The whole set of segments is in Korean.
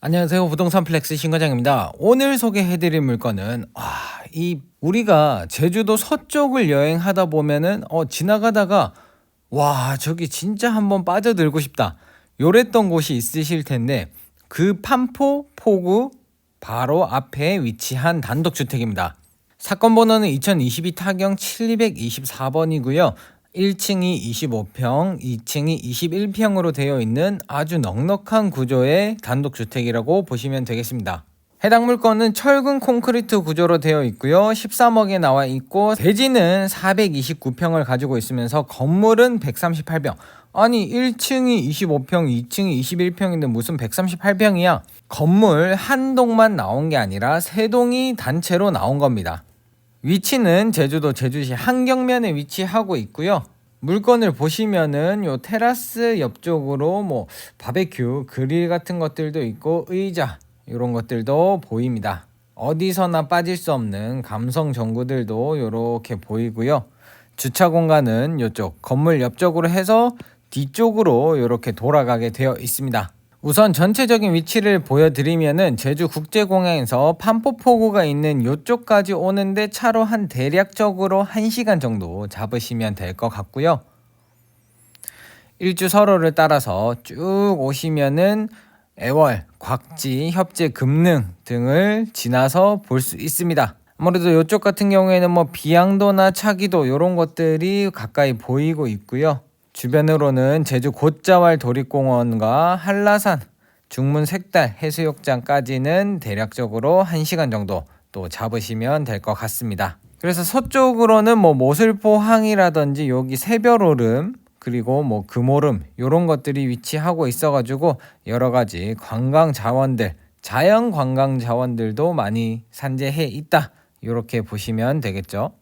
안녕하세요. 부동산 플렉스 신과장입니다. 오늘 소개해드릴 물건은 와, 이 우리가 제주도 서쪽을 여행하다 보면은 어 지나가다가 와 저기 진짜 한번 빠져들고 싶다. 요랬던 곳이 있으실 텐데 그 판포 포구 바로 앞에 위치한 단독주택입니다. 사건 번호는 2022 타경 724번이고요. 1층이 25평, 2층이 21평으로 되어 있는 아주 넉넉한 구조의 단독주택이라고 보시면 되겠습니다. 해당 물건은 철근 콘크리트 구조로 되어 있고요. 13억에 나와 있고 대지는 429평을 가지고 있으면서 건물은 138평. 아니 1층이 25평, 2층이 21평인데 무슨 138평이야? 건물 한 동만 나온 게 아니라 세 동이 단체로 나온 겁니다. 위치는 제주도 제주시 한경면에 위치하고 있고요. 물건을 보시면은 요 테라스 옆쪽으로 뭐 바베큐 그릴 같은 것들도 있고 의자 이런 것들도 보입니다. 어디서나 빠질 수 없는 감성 전구들도 이렇게 보이고요. 주차 공간은 이쪽 건물 옆쪽으로 해서 뒤쪽으로 이렇게 돌아가게 되어 있습니다. 우선 전체적인 위치를 보여드리면은 제주 국제공항에서 판포포구가 있는 이쪽까지 오는데 차로 한 대략적으로 1시간 정도 잡으시면 될 것 같고요. 일주 서로를 따라서 쭉 오시면은 애월, 곽지, 협재, 금능 등을 지나서 볼 수 있습니다. 아무래도 이쪽 같은 경우에는 뭐 비양도나 차기도 이런 것들이 가까이 보이고 있고요. 주변으로는 제주 곶자왈 도립공원과 한라산, 중문 색달 해수욕장까지는 대략적으로 1시간 정도 또 잡으시면 될 것 같습니다. 그래서 서쪽으로는 뭐 모슬포 항이라든지 여기 새별오름 그리고 뭐 금오름 이런 것들이 위치하고 있어가지고 여러 가지 관광 자원들 자연 관광 자원들도 많이 산재해 있다 이렇게 보시면 되겠죠.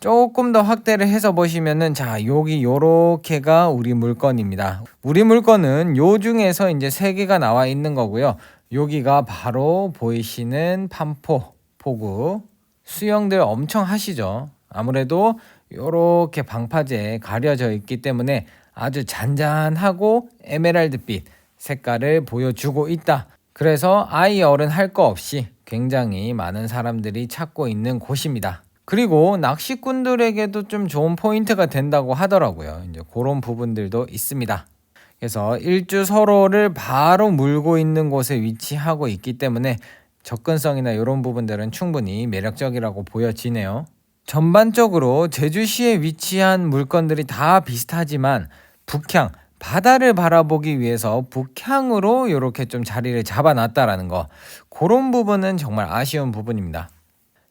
조금 더 확대를 해서 보시면은 자 여기 요렇게가 우리 물건입니다. 우리 물건은 요 중에서 이제 세 개가 나와 있는 거고요. 여기가 바로 보이시는 판포 포구 수영들 엄청 하시죠. 아무래도 요렇게 방파제에 가려져 있기 때문에 아주 잔잔하고 에메랄드빛 색깔을 보여주고 있다. 그래서 아이 어른 할 거 없이 굉장히 많은 사람들이 찾고 있는 곳입니다. 그리고 낚시꾼들에게도 좀 좋은 포인트가 된다고 하더라고요. 이제 그런 부분들도 있습니다. 그래서 일주 서로를 바로 물고 있는 곳에 위치하고 있기 때문에 접근성이나 이런 부분들은 충분히 매력적이라고 보여지네요. 전반적으로 제주시에 위치한 물건들이 다 비슷하지만 북향, 바다를 바라보기 위해서 북향으로 이렇게 좀 자리를 잡아놨다라는 거. 그런 부분은 정말 아쉬운 부분입니다.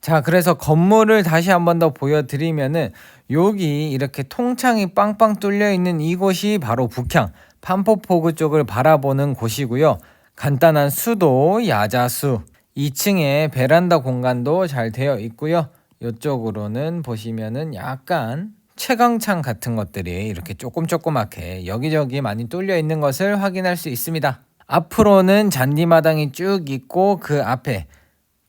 자, 그래서 건물을 다시 한 번 더 보여드리면은 여기 이렇게 통창이 빵빵 뚫려 있는 이곳이 바로 북향 판포포구 쪽을 바라보는 곳이고요. 간단한 수도 야자수 2층에 베란다 공간도 잘 되어 있고요. 이쪽으로는 보시면은 약간 채광창 같은 것들이 이렇게 조금 조그맣게 여기저기 많이 뚫려 있는 것을 확인할 수 있습니다. 앞으로는 잔디마당이 쭉 있고 그 앞에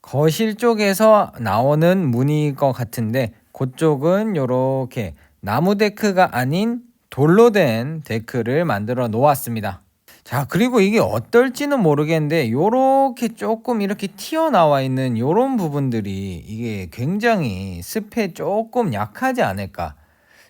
거실 쪽에서 나오는 문일 것 같은데 그쪽은 이렇게 나무 데크가 아닌 돌로 된 데크를 만들어 놓았습니다. 자, 그리고 이게 어떨지는 모르겠는데 요렇게 조금 이렇게 튀어나와 있는 요런 부분들이 이게 굉장히 습에 조금 약하지 않을까?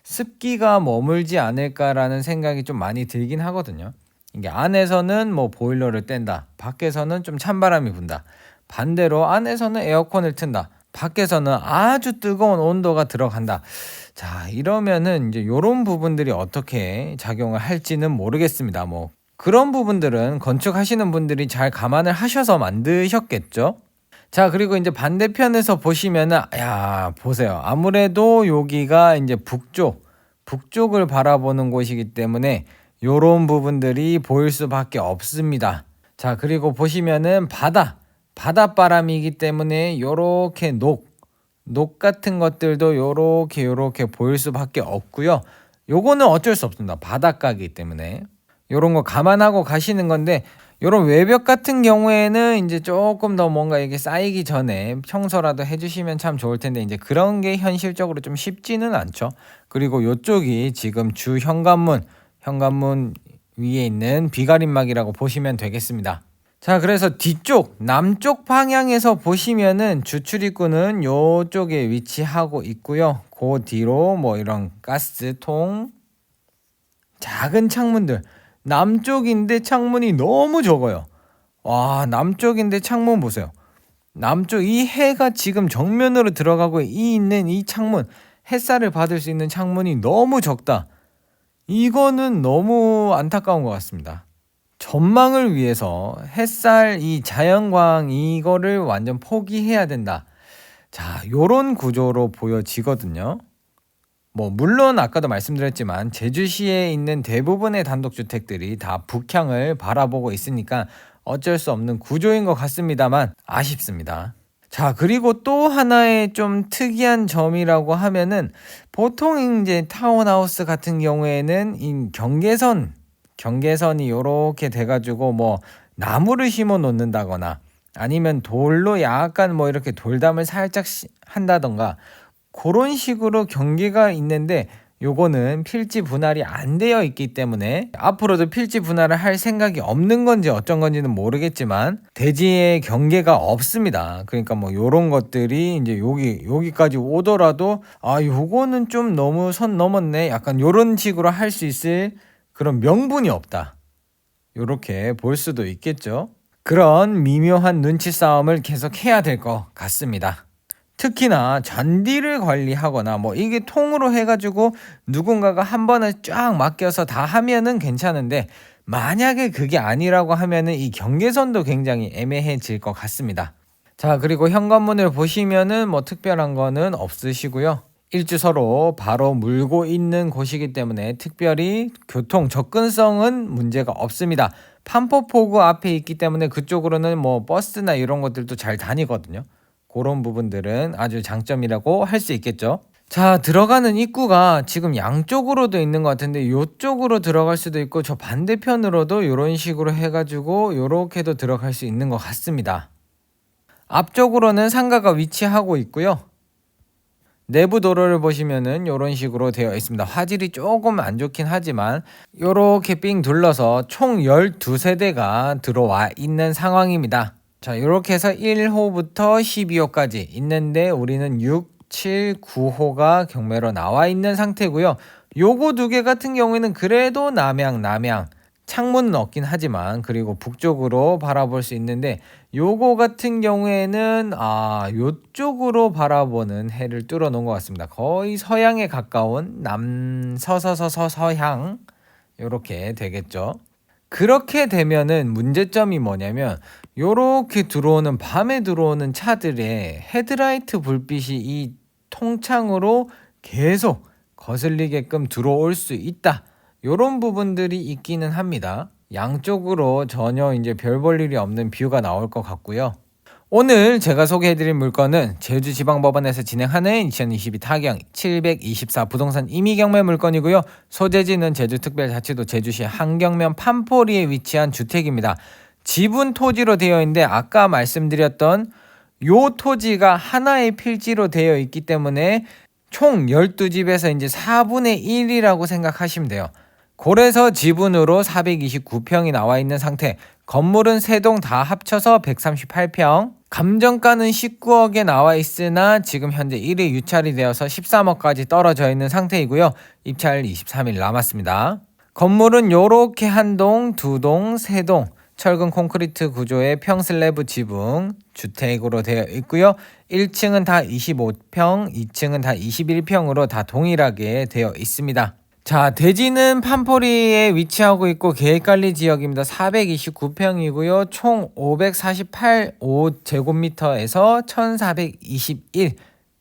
습기가 머물지 않을까라는 생각이 좀 많이 들긴 하거든요. 이게 안에서는 뭐 보일러를 뗀다. 밖에서는 좀 찬바람이 분다. 반대로 안에서는 에어컨을 튼다. 밖에서는 아주 뜨거운 온도가 들어간다. 자, 이러면은 이제 요런 부분들이 어떻게 작용을 할지는 모르겠습니다. 뭐 그런 부분들은 건축하시는 분들이 잘 감안을 하셔서 만드셨겠죠. 자, 그리고 이제 반대편에서 보시면은, 야, 보세요. 아무래도 여기가 이제 북쪽, 북쪽을 바라보는 곳이기 때문에 요런 부분들이 보일 수밖에 없습니다. 자, 그리고 보시면은 바다, 바닷바람이기 때문에 요렇게 녹, 녹 같은 것들도 요렇게 요렇게 보일 수밖에 없고요. 요거는 어쩔 수 없습니다. 바닷가이기 때문에. 요런 거 감안하고 가시는 건데 요런 외벽 같은 경우에는 이제 조금 더 뭔가 이게 쌓이기 전에 청소라도 해주시면 참 좋을 텐데 이제 그런 게 현실적으로 좀 쉽지는 않죠. 그리고 요쪽이 지금 주 현관문, 현관문 위에 있는 비가림막이라고 보시면 되겠습니다. 자, 그래서 뒤쪽 남쪽 방향에서 보시면은 주출입구는 요쪽에 위치하고 있고요. 그 뒤로 뭐 이런 가스통 작은 창문들 남쪽인데 창문이 너무 적어요. 와, 남쪽인데 창문 보세요. 남쪽 이 해가 지금 정면으로 들어가고 이 있는 이 창문 햇살을 받을 수 있는 창문이 너무 적다. 이거는 너무 안타까운 것 같습니다. 전망을 위해서 햇살 이 자연광 이거를 완전 포기해야 된다. 자, 요런 구조로 보여지거든요. 뭐 물론 아까도 말씀드렸지만 제주시에 있는 대부분의 단독주택들이 다 북향을 바라보고 있으니까 어쩔 수 없는 구조인 것 같습니다만 아쉽습니다. 자, 그리고 또 하나의 좀 특이한 점이라고 하면은 보통 이제 타운하우스 같은 경우에는 이 경계선, 경계선이 요렇게 돼가지고 뭐 나무를 심어 놓는다거나 아니면 돌로 약간 뭐 이렇게 돌담을 살짝 한다던가 그런 식으로 경계가 있는데 요거는 필지 분할이 안 되어 있기 때문에 앞으로도 필지 분할을 할 생각이 없는 건지 어쩐 건지는 모르겠지만 대지의 경계가 없습니다. 그러니까 뭐 요런 것들이 이제 여기 여기까지 오더라도 아 요거는 좀 너무 선 넘었네. 약간 요런 식으로 할 수 있을 그런 명분이 없다. 요렇게 볼 수도 있겠죠. 그런 미묘한 눈치 싸움을 계속 해야 될 것 같습니다. 특히나 잔디를 관리하거나 뭐 이게 통으로 해가지고 누군가가 한 번에 쫙 맡겨서 다 하면은 괜찮은데 만약에 그게 아니라고 하면은 이 경계선도 굉장히 애매해질 것 같습니다. 자 그리고 현관문을 보시면은 뭐 특별한 거는 없으시고요. 일주서로 바로 물고 있는 곳이기 때문에 특별히 교통 접근성은 문제가 없습니다. 판포포구 앞에 있기 때문에 그쪽으로는 뭐 버스나 이런 것들도 잘 다니거든요. 그런 부분들은 아주 장점이라고 할 수 있겠죠. 자, 들어가는 입구가 지금 양쪽으로도 있는 것 같은데 이쪽으로 들어갈 수도 있고 저 반대편으로도 이런 식으로 해가지고 이렇게도 들어갈 수 있는 것 같습니다. 앞쪽으로는 상가가 위치하고 있고요. 내부 도로를 보시면은 이런 식으로 되어 있습니다. 화질이 조금 안 좋긴 하지만 이렇게 삥 둘러서 총 12세대가 들어와 있는 상황입니다. 자, 이렇게 해서 1호부터 12호까지 있는데 우리는 6, 7, 9호가 경매로 나와 있는 상태고요. 요거 두 개 같은 경우에는 그래도 남양, 남양 창문은 없긴 하지만 그리고 북쪽으로 바라볼 수 있는데 요거 같은 경우에는 아 요쪽으로 바라보는 해를 뚫어 놓은 것 같습니다. 거의 서양에 가까운 남서서서서 서향 요렇게 되겠죠. 그렇게 되면은 문제점이 뭐냐면 요렇게 들어오는 밤에 들어오는 차들의 헤드라이트 불빛이 이 통창으로 계속 거슬리게끔 들어올 수 있다. 요런 부분들이 있기는 합니다. 양쪽으로 전혀 이제 별 볼 일이 없는 뷰가 나올 것 같고요. 오늘 제가 소개해드릴 물건은 제주지방법원에서 진행하는 2022 타경 724 부동산 임의경매 물건이고요. 소재지는 제주특별자치도 제주시 한경면 판포리에 위치한 주택입니다. 지분 토지로 되어 있는데 아까 말씀드렸던 요 토지가 하나의 필지로 되어 있기 때문에 총 12집에서 이제 4분의 1이라고 생각하시면 돼요. 고래서 지분으로 429평이 나와 있는 상태. 건물은 3동 다 합쳐서 138평. 감정가는 19억에 나와 있으나 지금 현재 1위 유찰이 되어서 13억까지 떨어져 있는 상태이고요. 입찰 23일 남았습니다. 건물은 요렇게 한 동, 두 동, 세 동, 철근 콘크리트 구조의 평슬래브 지붕 주택으로 되어 있고요. 1층은 다 25평, 2층은 다 21평으로 다 동일하게 되어 있습니다. 자, 대지는 판포리에 위치하고 있고 계획관리 지역입니다. 429평이고요. 총 548제곱미터에서 1421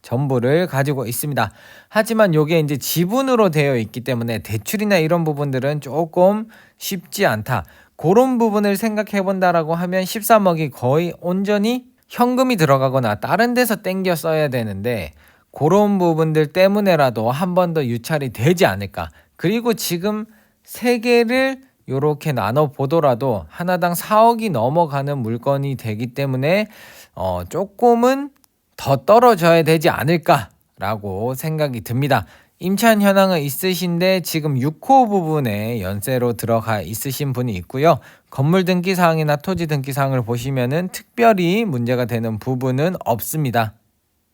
전부를 가지고 있습니다. 하지만 요게 이제 지분으로 되어 있기 때문에 대출이나 이런 부분들은 조금 쉽지 않다. 그런 부분을 생각해 본다라고 하면 13억이 거의 온전히 현금이 들어가거나 다른 데서 땡겨 써야 되는데 그런 부분들 때문에라도 한 번 더 유찰이 되지 않을까. 그리고 지금 세 개를 이렇게 나눠 보더라도 하나당 4억이 넘어가는 물건이 되기 때문에 어 조금은 더 떨어져야 되지 않을까라고 생각이 듭니다. 임차한 현황은 있으신데 지금 6호 부분에 연세로 들어가 있으신 분이 있고요. 건물 등기 사항이나 토지 등기 사항을 보시면은 특별히 문제가 되는 부분은 없습니다.